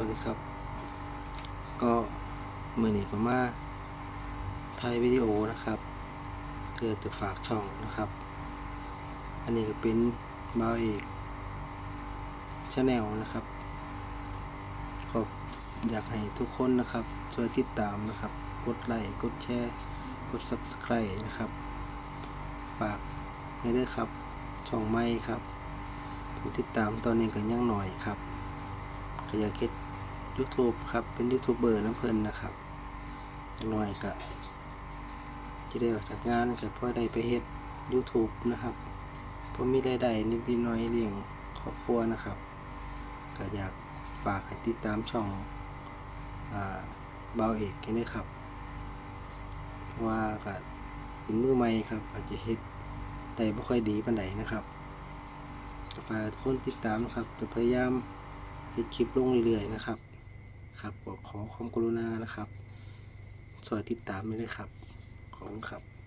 วัสดีครับ ก็มือนี้ก็มาถ่ายวิดีโอนะครับเพื่อจะฝากช่องนะครับ อันนี้ก็เป็นบาวเอกชาแนลนะครับ ก็อยากให้ทุกคนนะครับ ช่วยติดตามนะครับ กดไลค์กดแชร์ กด subscribe นะครับ ฝากให้ด้วยครับ ช่องไม่ครับ ผู้ติดตามตอนนี้ก็ยังหน่อยครับก็อยากเฮ็ด YouTube ครับ เป็นยูทูบเบอร์น้ำเพลินนะครับหน่อยก็จะได้ออกจากงานก็พอได้ไปเฮ็ด YouTube นะครับเพราะมีรายได้นิดหน่อยเลี้ยงครอบครัวนะครับ ก็อยากฝากให้ติดตามช่องเบาเอกกันด้วยครับ ว่าก็เป็นมือใหม่ครับ อาจจะเฮ็ดได้ไม่ค่อยดีปานใดนะครับฝากทุกคนติดตามนะครับ จะพยายามเฮ็ดคลิปลงเรื่อยๆนะครับ ครับขอความกรุณานะครับสวัสดีติดตามไปเลยครับขอบคุณครับ